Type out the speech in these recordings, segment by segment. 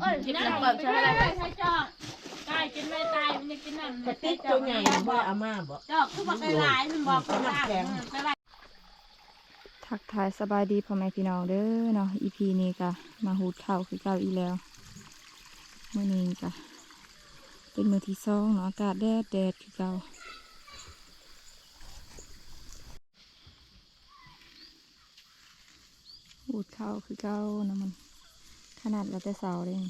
เอ้ยกินนั่นน้ำแบแบบบใช่ใช่ไหมไหมใช่จอกตายกินไม่ตายมันจะกินน้ำกระติกตัวใหญ่บ่อาม่าบ่จอกคือบอกหลายมันบอกคนละไปไว้ทักทายสบายดีพ่อแม่พี่น้องเด้อเนาะ EP นี้ก็มาหูดข้าวคือเก่าอีแล้วมื้อนี้ก็เป็นมื้อที่สองเนาะอากาศแดดแดดคือเก่าหูดข้าวคือเก่านะมัน ขนาดเราจะเสาเลย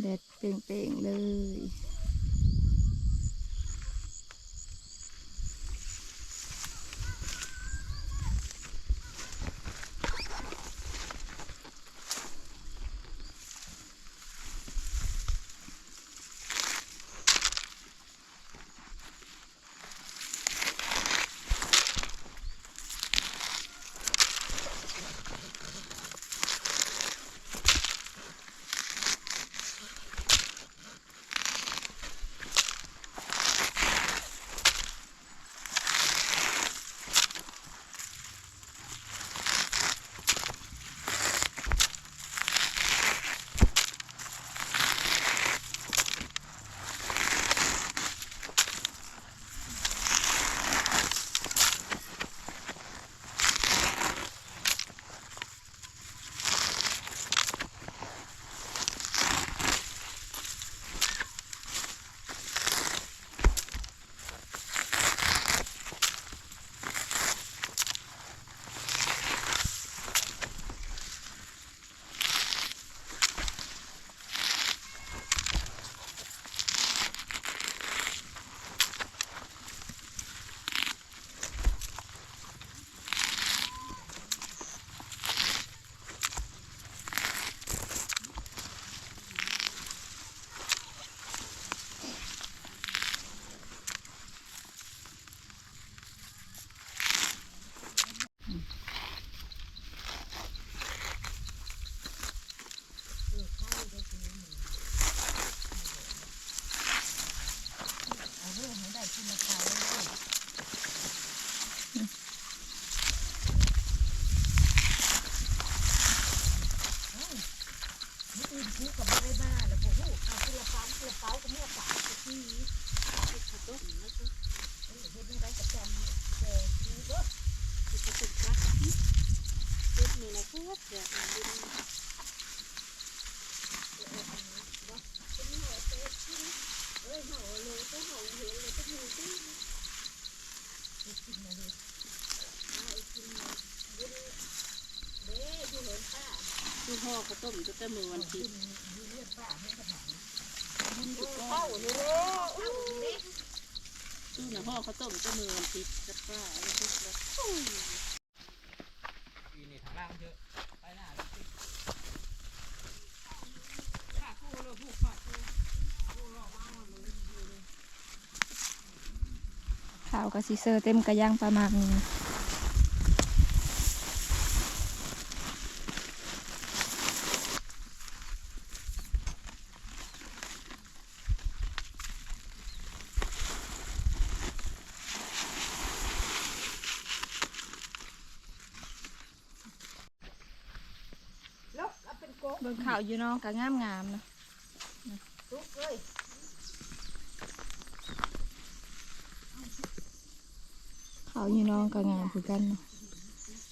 แดดเป่งๆเลย ต้มเต็มอวันที่ตู้หน้าพ่อเขาต้มจะมือวันที่จะป้าอะไรพวกนี้ข้าวกับซีเซอร์เต็มกระย่างประมาณนี้ แล้วเอาเป็นโกก เบิ่งข้าวอยู่เนาะก็งามงามๆเนาะทุกเลยข้าวอยู่เน้องก็งามคือกันเนาะ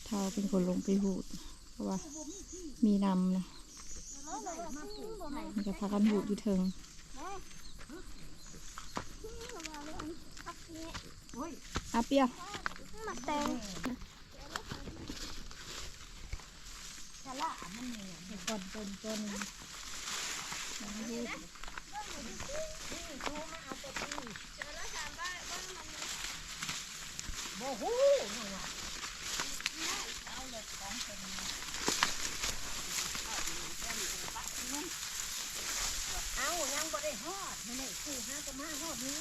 เท้าเป็นคนลงไปหูดเพราะว่า มีนำนะมันจะพากันหูดอยู่เทิงอาเปียวมาแตงบ่ฮู้เก่อายังบ่ได้ฮอดนี่คือหาจะมาฮอดนี้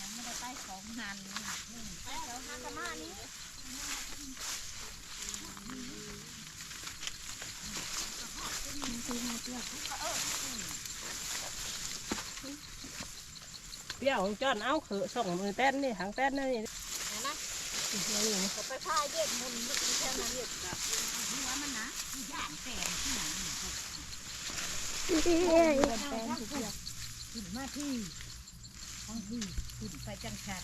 ยังไม่ได้ไปของนานนี่ไปแล้วหาจะมานี้ เปรี้ยวของจอนเอาคือส่งมือเต้นนี่หางเต้นนี่ก็ไปพายเด็กมุนมันแค่นั้นเด็กกับหัวมันนะย่านแฝงที่ไหนขึ้นมาที่ท้องที่ขึ้นไปจังชัน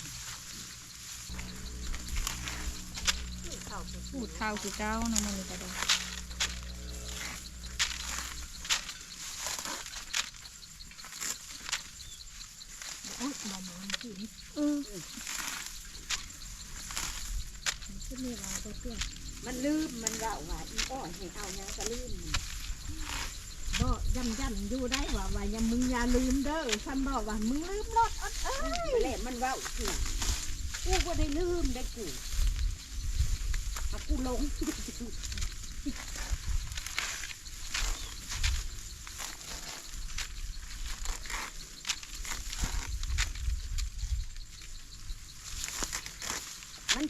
พูดข้าวคือเก้านะมันก็ได้อุ้ย มาหมุนขึ้นอืมขึ้นนี่เราตัวเตี้ยมันลืมมันว่าว่าอีอ้อยให้เอายังก็ลืมบ่ยำยำอยู่ได้ว่าว่าย่ามึงอย่าลืมเด้อฉันบอกว่ามึงลืมรถอดเอ้ยแหละมันเว่ากูกูก็ได้ลืมได้กูเอากูหลง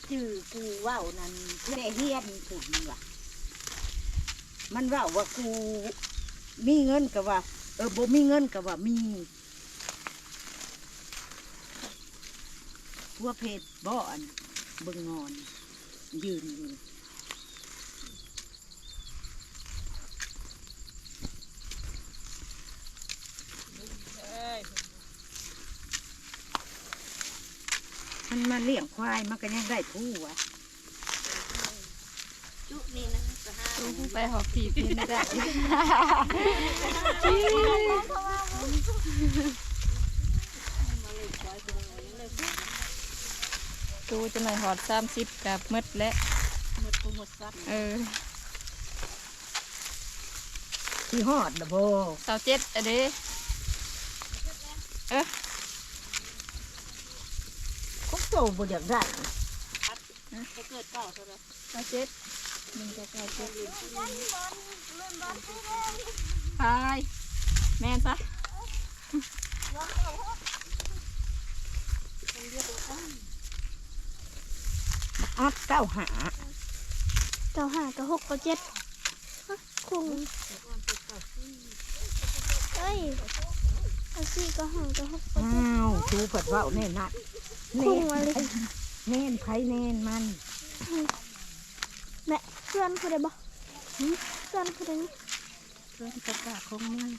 ชื่อกูเว่านั่นแม่เฮียนกูว่ะ มันเว่าว่ากู มีเงินกับว่า เออบ่มีเงินกับว่ามีพัวเพชรบ่อนเบิ่งงอน ยืนอยู่ มันมาเลี้ยงควายมันก็ยังได้ผู้วะจุนี่นะจะห้ารู้ไปหอบผีพี่ไม่ได้ตูจะหน่อยหอดสามสิบกับมืดและหมดกูหมดซับเออที่หอดนะโบสาวเจ็ดอะเด้ก็โตบ่อยากได้จะเกิดเก่าใช่ไหมสาวเจ็ดหนึ่งกับสาเจ็ดไปแม่นปะอัดเก้าหาเก้าห้าเก้าหกเก้าเจ็ดฮะคุงเอ้ยเอาสี่เก้าห้าเก้าหกเก้าอ้าเจ็ดวชูเปิดเว่าแน่นัก คุเน่งมาเลยเน่นไผเน่นมันแม่เพื่อนเขาได้บ่หึเพื่อนเขาได้นี่เรื่องกระกาของมัน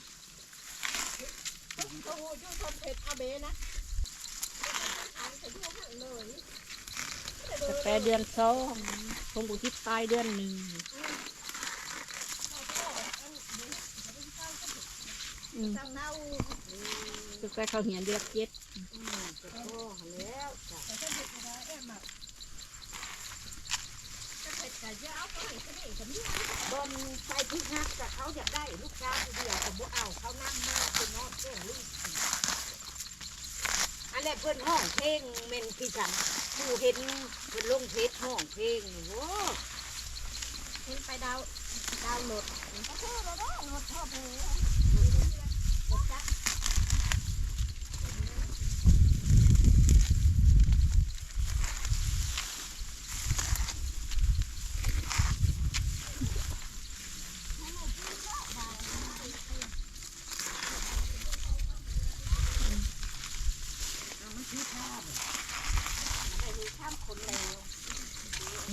แต่แปดเดือนสองคงกูคิดตายเดือนหนึ่งจะไปเขาเหียนเดือนเจ็ด บนไปที่นักแต่เขาอยากได้ลูกสาเดียวแต่บ่เอาเขานั่งมาเป็นนอดเพื่ลูกอันนี้เพื่อนห้องเพลงเมนพี่ฉันผู้เห็นเพื่อนลงเพจห้องเพลงโว้เห็นไปดาวดาวโหลดก็เท่าเราได้โหลดชอบเลย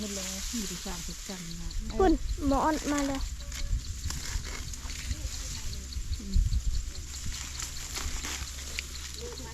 นี่แหละที่ดิฉันถูกจำนะ คุณหมออนมาเลย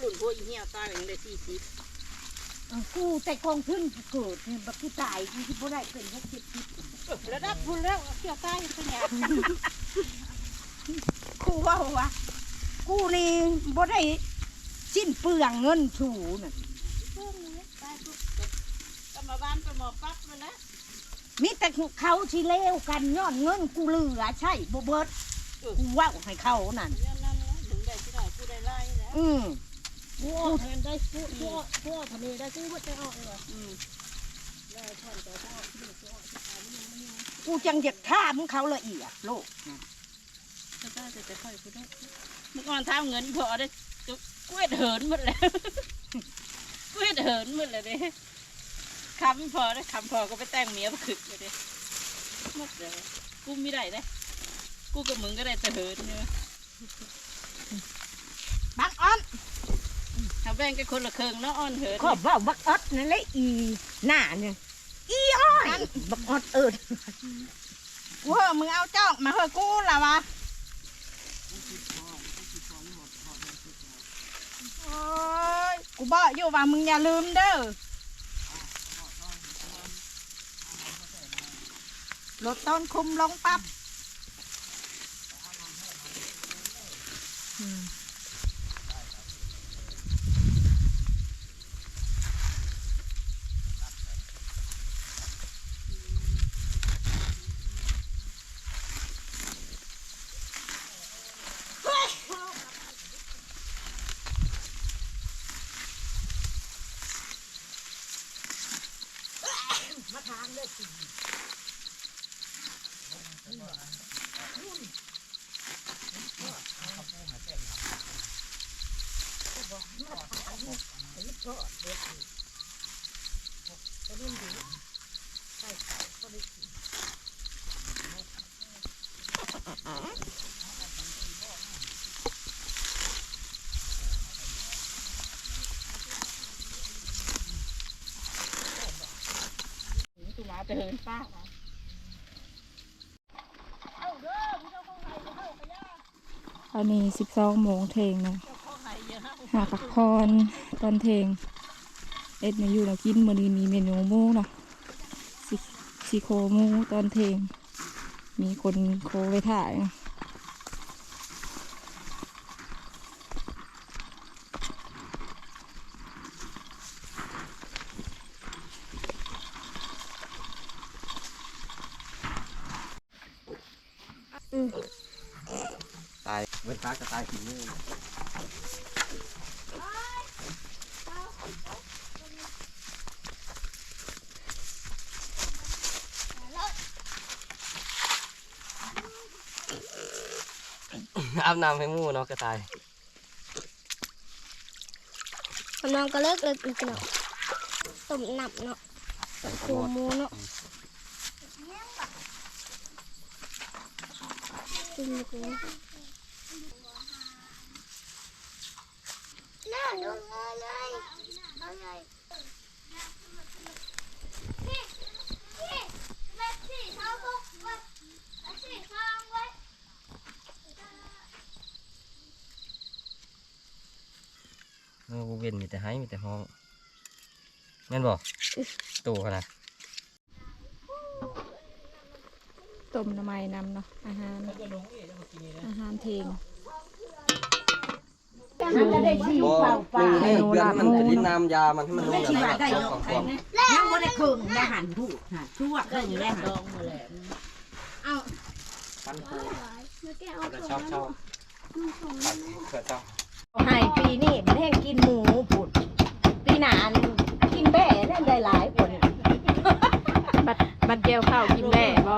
หลุนพวกอีเหี้ยตายอย่างได้สี่สิบเอากูแต่กองพึ่งเกิดเนี่ยบักกูตายกูที่บ่ได้เป็นหกสิบสิบระดับพุ่นแล้วเกี่ยวตายเป็นไงกูว่าวะกูนี่บ่ได้สิ้นเปลืองเงินถูน่ะช่วงนี้ตายปุ๊บก็มาบ้านไปหมอปั๊บมาแล้วมีแต่เขาที่เลวกันย้อนเงินกูเหลือใช่บ่เบิดกูเว่าให้เขานั่นเนี่ยนั่นนะถึงได้ที่ไหนกูได้ไล่แล้วอืมผู้แทนได้ผู้ผู้ผู้ทำเองได้ผู้ไม่ได้ออกเลยอืมกูจังอยากถามึงเขาละเอียดโลกนั่นจะได้แต่จะค่อยพูดได้มื่อก่อนทำเงินพอได้จุกกล้วยเหินหมดแล้วกล้วยเหินหมดเลยเด้คำพอได้คำพอก็ไปแต่งเมียมาขึกเลยเด้หมดเลยกูไม่ได้เลยกูกับมึงก็ได้แต่เหินเนี่ยบักอ้อน ทำแบ่งกันคนละครึ่งเนาะอ้อนเหินขอบว่าบักออดนั่นแหละอีหน้าเนี่ยอีอ้อยบักออดเอิดกูเหอะมึงเอาจอกมาเหอะกูละวะโอ้ยกูบอกอยู่ว่ามึงอย่าลืมเด้อลดต้นคุมลงปั๊บ กูมาแต่เหินป้าอันนี้สิบสองโมงเทงเนะ หาพักพรตอนเทงเอ็ดมาอยู่แล้วกินมื้อนี้มีเมนูหมูเนาะสิสิโคหมูตอนเทง มีคนโคไว้ถ่ายนะตายเว้นฟ้าจะตายกี่มื ออาบน้ำให้หมูเนาะกระต่ายน้องก็เลิกเลิกอีกเนาะต้มหนับเนาะคูหมูเนาะกินกูน่าดูเลยเอาเลยพี่พี่แม่สี่เท้าก็วัดสี่ข้างไว้ เออเว้นมีแต่ให้มีแต่ห้องแม่นบอกตัวขนาดต้มน้ำไม้นำเนาะอาหารอาหารเทงมันจะได้ดีบ่เปล่าเปล่าให้เพื่อนมันจะดิ้นน้ำยามันให้มันลงไม่แบใช่บว่าได้นั้นยกของใคครวามนะยังบ่ได้ครึ่งได้หันถูกค่ะชั่วครึ่งได้หันเอาปั้นคูเมื่อกี้เอาจะของชอบชอบปัดเกิดเจ้าให้ ปีนี้มันแห้งกินหมูผุดปีหน้านี่กินแบ่นั่นได้หลายคนบัดบัดเกี่ยวข้าวกินแบ่บ่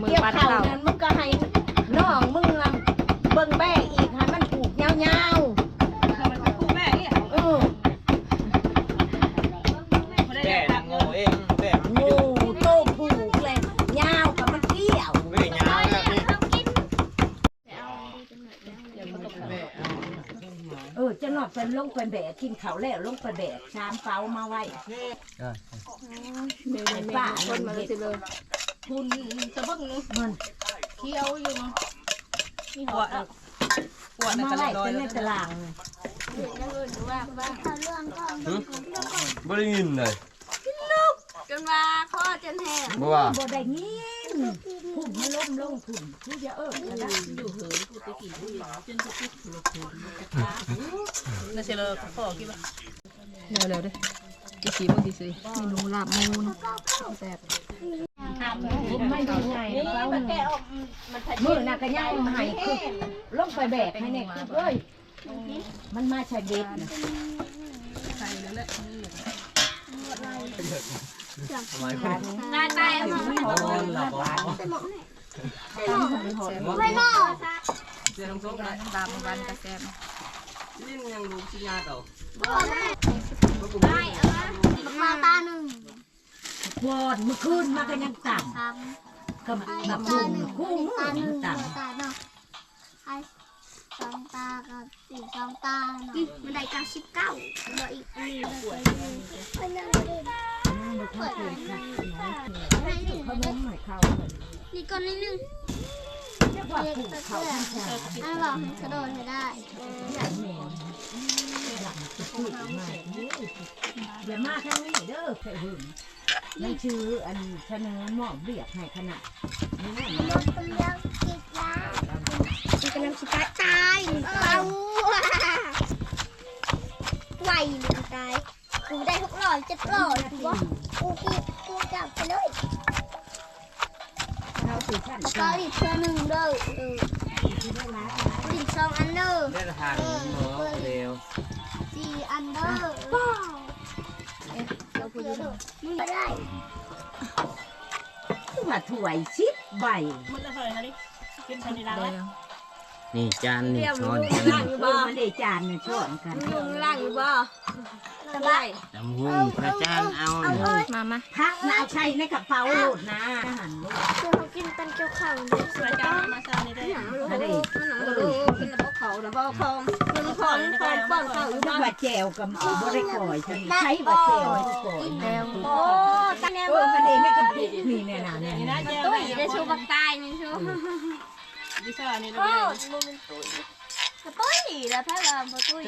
มือเกี่ยวปันข้าวข้าวนั้นมึงก็ให้น้องมึงลำเบิ่งแบ่อีกให้มันผูกยาวๆเออ แก่โง่เองแก่ งูโตผูกเลยยาวกับมันเกี่ยว ไม่ยาวแบบนี้ เออจะนอดเป็นลงไปแบ กกินเขาวแล้วลงไปแบกชามเปามาไว้เดี๋ยวไอ้นี้ป้าคนมาเลยสิเลยคุณตะบึ้งนึงมันเคี้ยวอยู่มั้งนี่หัวอะเอามาไว้เป็นในตารางเลยเอาเรื่องก่อนบ่ได้ยินเลยจนว่าข้อจนแห้งบ่ว่าบ่ได้ยิน ผุ่มมันล้มลงผุ่มผู้จะเอิ้นก็ได้อยู่เหินกูตะกี้กูอยู่จนจะติดหัวโขนมันจะตาน่าเสียเลยพ่อคิดว่าเร็วเร็วๆเด้อีสีมึงสิสิเมนูลาบมูนาะแบบไม่ได้ไงเรามือหน่ะก็ย่างมาให้คือลงไปแบกให้เนี่ยเอ้ยมันมาช้เบ็ดนะใส่แล้วแหละ ตายตายเอามาเอาเงินหลับบ่ไม่หมอเสื้อทั้งสองยาได้น้ำดำวันกระแซมลิ้นยังรู้สิญาเต่าได้เอามาตาหนึ่งวอดเมื่อคืนมากันยังต่สามำกับไอ้กับตากุ้งหนึ่งกุ้งตาหนึ่งต่ตาเนาะไอ้สองตากับสี่สองตาเนาะมันได้เก้าสิบเก้าเหลืออีกอันนี้เหลืออีกอันนึง นี่ก่อนนิดนึงเรียกว่าผูกเขาทั้งแขนอันบอกให้กระโดดให้ได้ใหญ่แมวหลังจะพูดมากอย่ามาทางนี้เด้อแค่หึงนั่นชื่ออันเสนอหมอบเบียกให้ขนาดนี้นะรถกำลังกินยามันกำลังสิตายตายเอาไหวมันตายกูได้หกร้อยเจ็ดร้อยกูว่ากูกินกูจับไปเลย เราสื่อขั้นแล้วก็อีกเพื่อหนึ่งเด้อเออที่ได้ร้ายอีกสองอันเด้อได้ทางหมอเร็วสี่อันเด้อว้าวเอ๊ะเราพูดดูมึงไม่ได้คือว่าถวยชิดใบมันจะเท่าไหร่นะดิกินทันทีละแดเลยง นี่จานนี่ช้อนเออมันได้จานเนี่ยช้อนกันยุงล่างอยู่บ่สบายจำหุ่งพระจานเอาเอาเอ้ยมามาพักนะเอาใช้ในกระเป๋าโหลดนะอาหารโหลดคือเขากินตันเกี่ยวข้าวเด้อมาจานมาจานนี่ได้ทะเลกินระบบเขาระบบคองมันคองคองป้อนเขาอยู่นึกบ้านว่าแจวกับบริก่อยฉันใช้ว่าแจวให้ก่อยแล้วโอ้ตาแนวเออมันเองในกระเป๋านี่เนี่ยนะเนี่ยนี่นะเจ้าตุ้ยได้ชูบักตายนี่ชู ดิซ่านี่โอ้นะโมเมนตุ้ยกระตุ้ยแล้วถ้าเราบ่ตุ้ย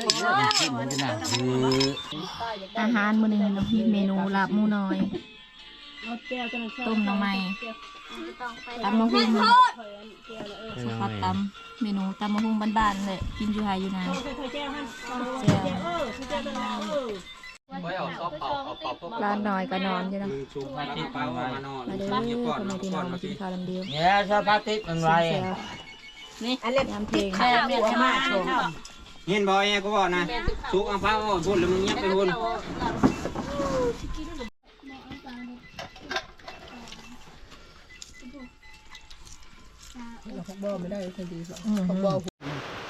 กินมันจะหนักคืออาหารมื้อนี้เนาะมีเมนูลาบหมูน้อยแก้วจะต้มหน่อไม้ต้องไปตำมะฮุ่งแก้วแล้วเออสคัดตำเมนูตำมะฮุ่งบ้านๆเลยกินอยู่ไฮอยู่นาโอ้ยแก้วมันแก้วเออแก้วตัวนั้นเออไว้เอาซอฟเป่าเอาเป่าพวกร้านน้อยก็นอนอยู่เนาะชูพาติดมันไว้มาเด้อพ่อแม่พี่น้องมากินข้าวลำเดียวเนี่ยชอบพาติดมันไว้ เสียอันเล็บยามเพลงข้าวหัวมาชมเห็นบอยกูบอกนะสุกอังเปาพูดแล้วมึงยับไปพูด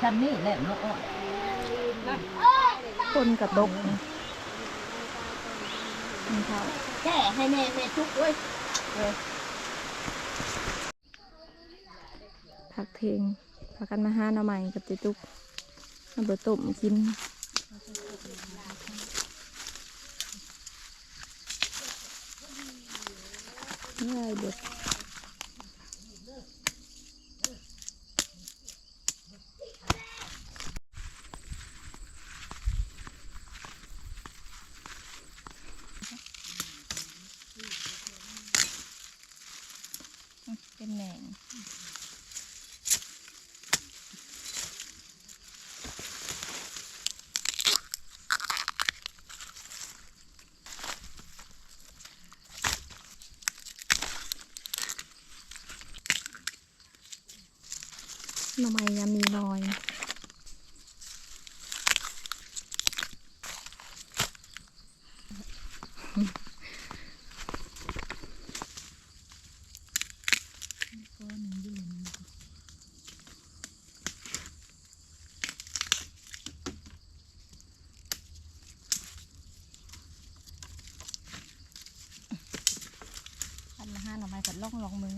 ฉันนี่แหละเนาะคนกับดกนะกินข้าวแก่ให้แม่แม่ทุกเว้ย ผักเพลงพากันมาห้าหน่อไม่กับเจตุกมาเบอร์ต้มกินง่ายเด็ดเป็นแหน่ง หน่อไม้ยังมีรอยพันมาห้าหน่อไม้ผัดล่องลองมือ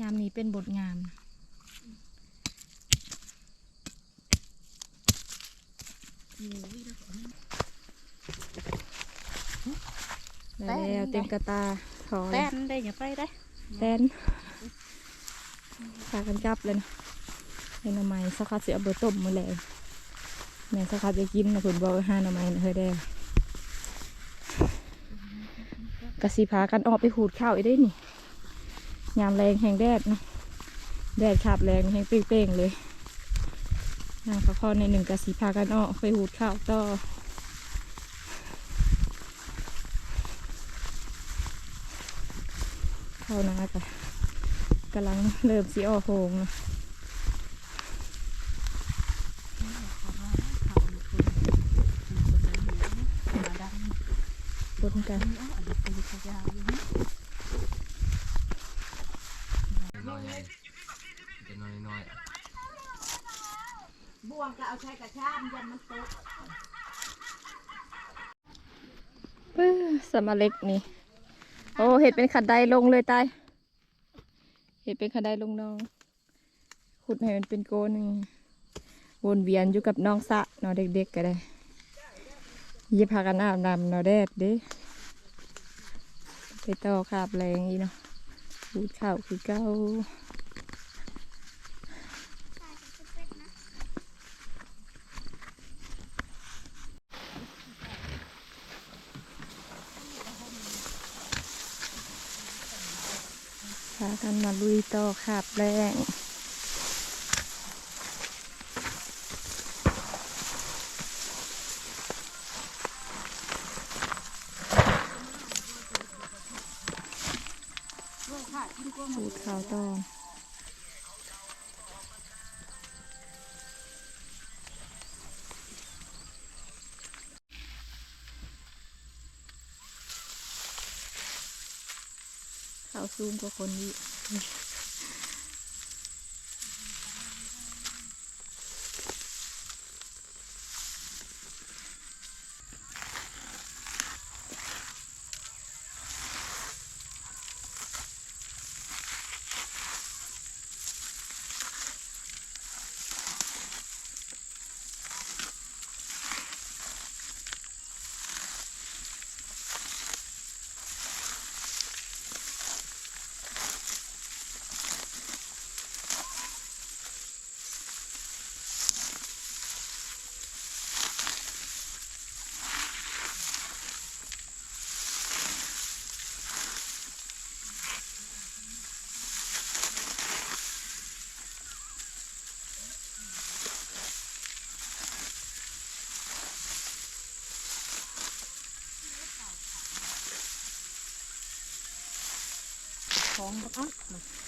ยามนี้ เป็นบทงามนะได้แล้วเต็มกระตาถอยแป้นได้อย่าไปได้แตนพากันกลับเลยนะเห็นหน่อไม้สักคัดเสียเบอร์ต้มมือแรงแม่สักคัดจะกินนะผลบอกว่าห้าหน่อไม้นะเฮ้ยแดงกะสีพากันออกไปหูดข้าวอีกได้นี่ ยามแรงแหงแดดเนาะแดดขาบแรงแห้งเปร่งๆเลยนางพักผ่อนในหนึ่งกะสีพากันออกไปหูดข้าวต่อข้าวนากะกำลังเริ่มสีออกโหงนะปนกัน น้อยๆจะน้อยบ่วงก็เอาใช้กระชามยันมันตกเอ้อสมาเล็กนี่ โอ้เห็ดเป็นขัดไดลงเลยตายเห็ดเป็นขัดไดลงน้อง ขุดให้มันเป็นโกลนวนเวียนอยู่กับน้องสะนาะเด็กๆก็ได้ยิพากันอาบน้ำนาะแดดเด้ไปต่อขาบแรงอีเนาะ บูดข้าวคือเก้าพากันมาลุยต่อขับแรง สูตรขาวตอนขาวซูมกว่าคนนี้ ของบักอักมาม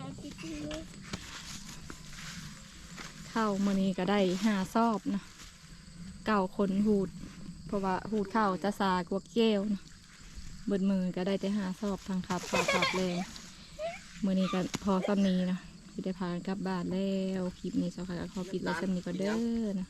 งจริงๆเข้าวมื้อนี้ก็ได้ห้าซอบนะเก่าคนหูด เพราะว่าหูดข้าวจะสากว่าแก้วนะเบิดมือก็ได้แต่ห้าซอบทางขับข้าขับแรงมื้อนี้ก็พอซ้ำนี้นะสิได้พากันกลับบ้านแล้วคลิปนี้สาวค่ะก็ขอปิดไว้ซ้ำนี้ก็เด้อนะ